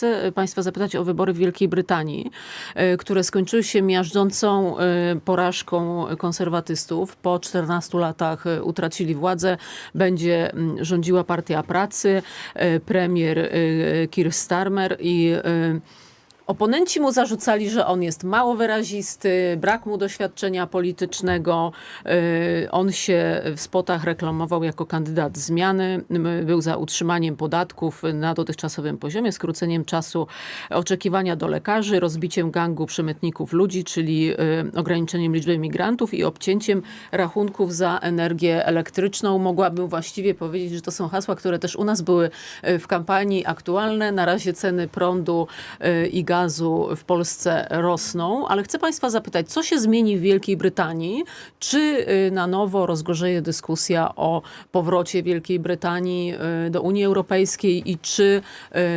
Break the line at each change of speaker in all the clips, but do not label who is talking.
Chcę Państwa zapytać o wybory w Wielkiej Brytanii, e, które skończyły się miażdżącą e, porażką konserwatystów. Po 14 latach e, utracili władzę. Będzie rządziła Partia Pracy, e, premier e, Keir Starmer i e, Oponenci mu zarzucali, że on jest mało wyrazisty, brak mu doświadczenia politycznego. Yy, On się w spotach reklamował jako kandydat zmiany. Był za utrzymaniem podatków na dotychczasowym poziomie, skróceniem czasu oczekiwania do lekarzy, rozbiciem gangu przemytników ludzi, czyli yy, ograniczeniem liczby migrantów i obcięciem rachunków za energię elektryczną. Mogłabym właściwie powiedzieć, że to są hasła, które też u nas były yy, w kampanii aktualne. Na razie ceny prądu i gazu w Polsce rosną, ale chcę Państwa zapytać, co się zmieni w Wielkiej Brytanii? Czy y, na nowo rozgorzeje dyskusja o powrocie Wielkiej Brytanii y, do Unii Europejskiej i czy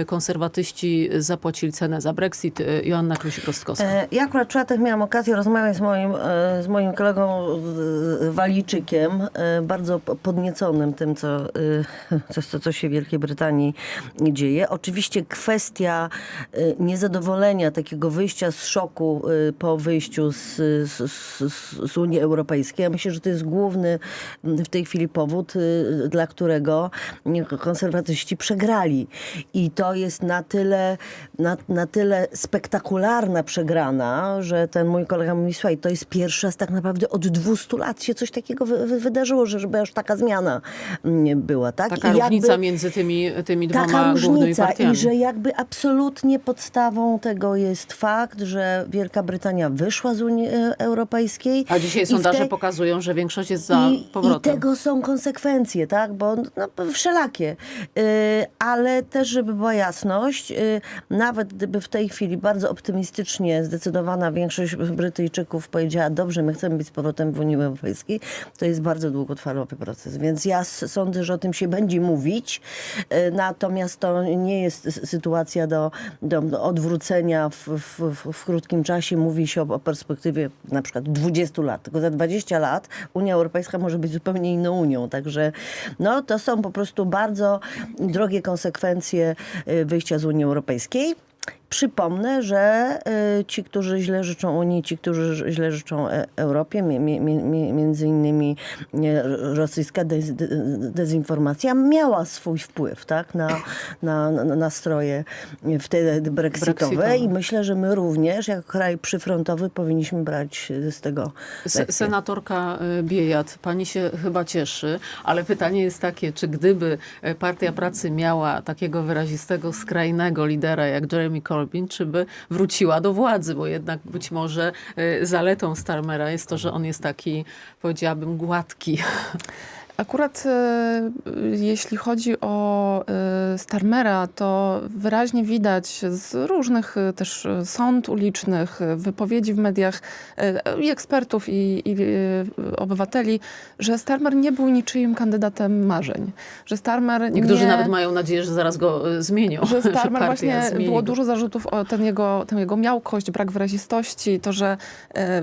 y, konserwatyści zapłacili cenę za Brexit? Joanna Klusik-Rostkowska.
E, Ja akurat czwartek miałam okazję rozmawiać z moim, e, z moim kolegą e, Walijczykiem, e, bardzo po- podnieconym tym, co, co, co, się w Wielkiej Brytanii dzieje. Oczywiście kwestia e, niezadowolenia, takiego wyjścia z szoku e, po wyjściu z, z, z, Unii Europejskiej. Ja myślę, że to jest główny w tej chwili powód, e, dla którego konserwatyści przegrali. I to jest na tyle, na, na tyle spektakularna przegrana, że ten mój kolega mówi, słuchaj, to jest pierwszy raz tak naprawdę od 200 lat się coś takiego wy, wy, wydarzyło, że żeby aż taka zmiana mm, była. Tak?
Taka
I jakby-
różnica między tymi, tymi dwoma
Taka
głównymi
różnica
partiami.
i że jakby absolutnie podstawą tego jest fakt, że Wielka Brytania wyszła z Unii e, Europejskiej.
A dzisiaj sondaże
tej-
pokazują, że większość jest za
i,
powrotem.
I tego są konsekwencje, tak? Bo no, wszelakie. Yy, ale też, żeby była jasność, yy, nawet gdyby w tej chwili bardzo optymistycznie zdecydowana większość Brytyjczyków powiedziała, dobrze, my chcemy być z powrotem w Unii Europejskiej, to jest bardzo długotrwały proces. Więc ja sądzę, że o tym się będzie mówić, yy, natomiast to nie jest sytuacja do, do, do odwrócenia w, w, w, w krótkim czasie. Mówi się o, o perspektywie na przykład 20 lat, tylko za 20 lat Unia Europejska może być zupełnie inną Unią. Także no, to są po prostu bardzo drogie konsekwencje y, wyjścia z Unii Europejskiej. Przypomnę, że y, ci, którzy źle życzą Unii, ci, którzy źle życzą e, Europie, mi, mi, mi, między innymi rosyjska dez, de- dezinformacja miała swój wpływ tak, na, na, na na nastroje wtedy brexitowe
Brexitowe.
i myślę, że my również, jako kraj przyfrontowy, powinniśmy brać z tego lekcję.
Senatorka y, Biejat, pani się chyba cieszy, ale pytanie jest takie, czy gdyby y, Partia Pracy miała takiego wyrazistego, skrajnego lidera jak Jeremy Corbyn, czy by wróciła do władzy, bo jednak być może y, zaletą Starmera jest to, że on jest taki, powiedziałabym, gładki.
Akurat e, jeśli chodzi o e, Starmera, to wyraźnie widać z różnych e, też e, sąd ulicznych, e, wypowiedzi w mediach i ekspertów, i, i obywateli, że Starmer nie był niczyim kandydatem marzeń. Że Starmer
Niektórzy
nie...
nawet mają nadzieję, że zaraz go y, zmienią.
że Starmer
partia
właśnie było dużo zarzutów o ten jego, tę jego miałkość, brak wyrazistości, to, że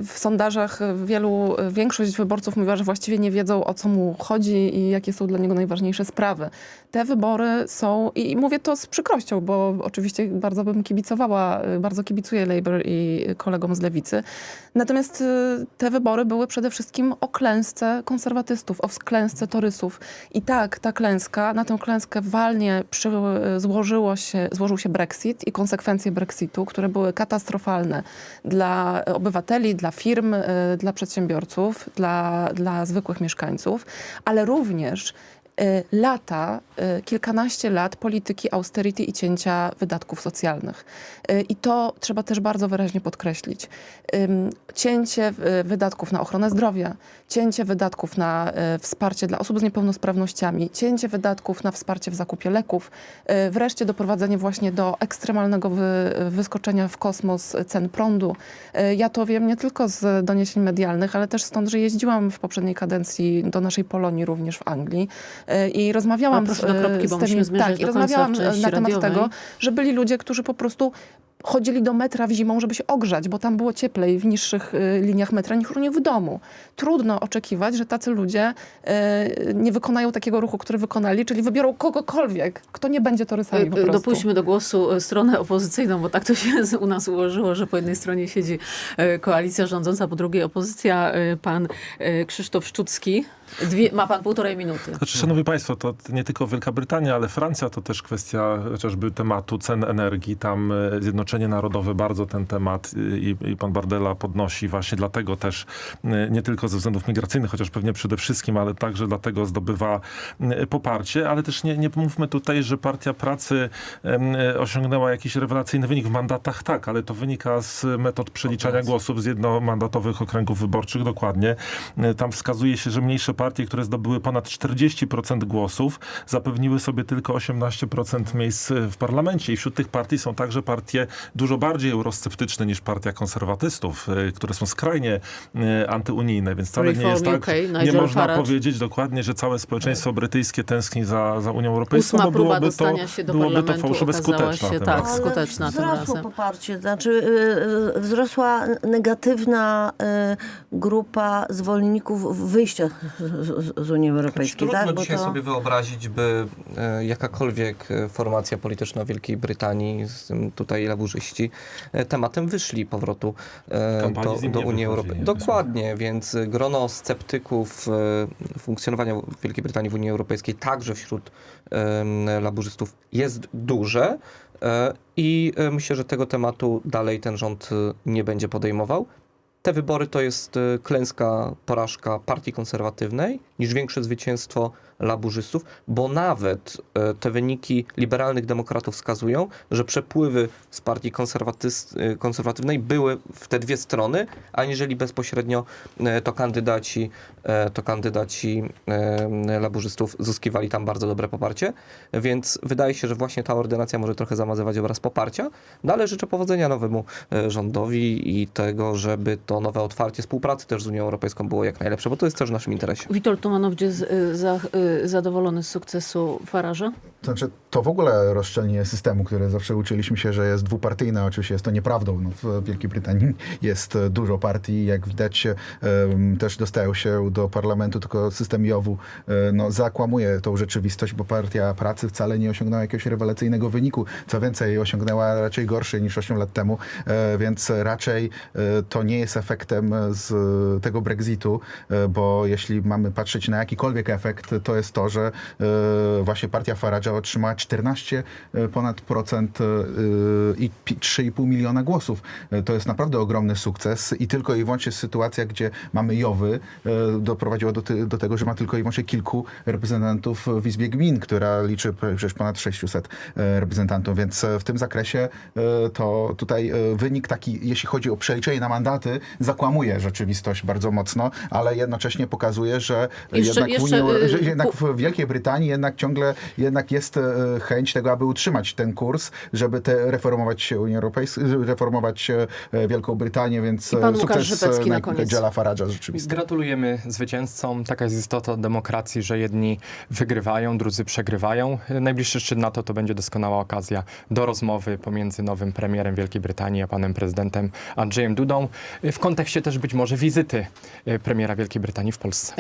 w sondażach wielu, większość wyborców mówiła, że właściwie nie wiedzą o co mu chodzi i jakie są dla niego najważniejsze sprawy. Te wybory są, i i mówię to z przykrością, bo oczywiście bardzo bym kibicowała, e, bardzo kibicuję Labour i kolegom z lewicy. Natomiast e, te wybory były przede wszystkim o klęsce konserwatystów, o klęsce torysów. I tak, ta klęska, na tę klęskę walnie przy, złożyło się, złożył się Brexit i konsekwencje Brexitu, które były katastrofalne dla obywateli, dla firm, y, dla przedsiębiorców, dla, dla zwykłych mieszkańców, ale również y, lata, y, kilkanaście lat polityki austerity i cięcia wydatków socjalnych. Y, I to trzeba też bardzo wyraźnie podkreślić. Cięcie y, wydatków na ochronę zdrowia, cięcie wydatków na y, wsparcie dla osób z niepełnosprawnościami, cięcie wydatków na wsparcie w zakupie leków, y, wreszcie doprowadzenie właśnie do ekstremalnego wy, wyskoczenia w kosmos cen prądu. Y, Ja to wiem nie tylko z doniesień medialnych, ale też stąd, że jeździłam w poprzedniej kadencji do naszej Polonii również w Anglii y, i rozmawiałam z,
kropki,
z tymi, tak, i rozmawiałam
części
na temat tego, że byli ludzie, którzy po prostu chodzili do metra w zimą, żeby się ogrzać, bo tam było cieplej w niższych y, liniach metra niż u nich w domu. Trudno oczekiwać, że tacy ludzie y, nie wykonają takiego ruchu, który wykonali, czyli wybiorą kogokolwiek, kto nie będzie torysami po prostu.
Dopuśćmy do głosu stronę opozycyjną, bo tak to się u nas ułożyło, że po jednej stronie siedzi koalicja rządząca, po drugiej opozycja. Pan Krzysztof Szczucki. Dwie, ma pan półtorej minuty.
Znaczy, szanowni państwo, to nie tylko Wielka Brytania, ale Francja to też kwestia chociażby tematu cen energii. Tam e, Zjednoczenie Narodowe bardzo ten temat e, i, i pan Bardella podnosi właśnie dlatego też, e, nie tylko ze względów migracyjnych, chociaż pewnie przede wszystkim, ale także dlatego zdobywa e, poparcie, ale też nie, nie mówmy tutaj, że Partia Pracy osiągnęła jakiś rewelacyjny wynik w mandatach, tak, ale to wynika z metod przeliczania głosów z jednomandatowych okręgów wyborczych dokładnie. Tam wskazuje się, że mniejsze partie, które zdobyły ponad 40% głosów, zapewniły sobie tylko 18% miejsc w parlamencie. I wśród tych partii są także partie dużo bardziej eurosceptyczne niż partia konserwatystów, e, które są skrajnie e, antyunijne, więc wcale nie jest tak,
UK,
nie można
Farage.
powiedzieć dokładnie, że całe społeczeństwo brytyjskie tęskni za, za Unią Europejską,
Ósma
bo
próba
byłoby
dostania
to,
się do
byłoby to fałszywe
okazała
skuteczne.
się
tym
tak,
razem.
Ale
skuteczna tym
wzrosło
razem.
poparcie, znaczy y, y, wzrosła negatywna y, grupa zwolenników wyjścia z, Unii Europejskiej.
Trudno
tak?
Dzisiaj
to-
sobie wyobrazić, by e, jakakolwiek formacja polityczna Wielkiej Brytanii, z tym tutaj laburzyści, e, tematem wyszli powrotu e, do, do Unii Europejskiej.
nie?
Dokładnie, więc grono sceptyków e, funkcjonowania Wielkiej Brytanii w Unii Europejskiej, także wśród laburzystów, jest duże. I myślę, że tego tematu dalej ten rząd nie będzie podejmował. Te wybory to jest e, klęska, porażka partii konserwatywnej niż większe zwycięstwo laburzystów, bo nawet e, te wyniki liberalnych demokratów wskazują, że przepływy z partii e, konserwatywnej były w te dwie strony, aniżeli bezpośrednio to kandydaci, to kandydaci laburzystów zyskiwali tam bardzo dobre poparcie, więc wydaje się, że właśnie ta ordynacja może trochę zamazywać obraz poparcia, no ale życzę powodzenia nowemu rządowi i tego, żeby to nowe otwarcie współpracy też z Unią Europejską było jak najlepsze, bo to jest też w naszym interesie.
Witold Tumanowicz jest y, za, zadowolony z sukcesu Faraża?
To znaczy, to w ogóle rozszczelnienie systemu, które zawsze uczyliśmy się, że jest dwupartyjne. Oczywiście jest to nieprawdą. No, w Wielkiej Brytanii jest dużo partii. Jak widać, też dostają się do parlamentu, tylko system JOW-u e, no, zakłamuje tą rzeczywistość, bo Partia Pracy wcale nie osiągnęła jakiegoś rewelacyjnego wyniku. Co więcej, osiągnęła raczej gorszy niż 8 lat temu, e, więc raczej e, to nie jest efektem z tego Brexitu, e, bo jeśli mamy patrzeć na jakikolwiek efekt, to jest to, że e, właśnie partia Farage'a otrzymała 14 ponad procent e, i pi- 3,5 miliona głosów. E, To jest naprawdę ogromny sukces i tylko i wyłącznie sytuacja, gdzie mamy Jowy, e, doprowadziła do, do tego, że ma tylko i wyłącznie kilku reprezentantów w Izbie Gmin, która liczy przecież ponad 600 e, reprezentantów, więc e, w tym zakresie e, to tutaj e, wynik taki, jeśli chodzi o przeliczenie na mandaty, zakłamuje rzeczywistość bardzo mocno, ale jednocześnie pokazuje, że
Jeszcze-
jednak, w
jeszcze,
Unii,
y,
że jednak w Wielkiej Brytanii jednak ciągle jednak jest e, chęć tego, aby utrzymać ten kurs, żeby te reformować Unię Europejską, reformować e, Wielką Brytanię, więc
I pan
e, sukces
Rzepecki na koniec.
Nigela Farage'a rzeczywiście.
Gratulujemy zwycięzcom. Taka jest istota demokracji, że jedni wygrywają, drudzy przegrywają. Najbliższy szczyt NATO to będzie doskonała okazja do rozmowy pomiędzy nowym premierem Wielkiej Brytanii a panem prezydentem Andrzejem Dudą w kontekście też być może wizyty e, premiera Wielkiej Brytanii w Polsce.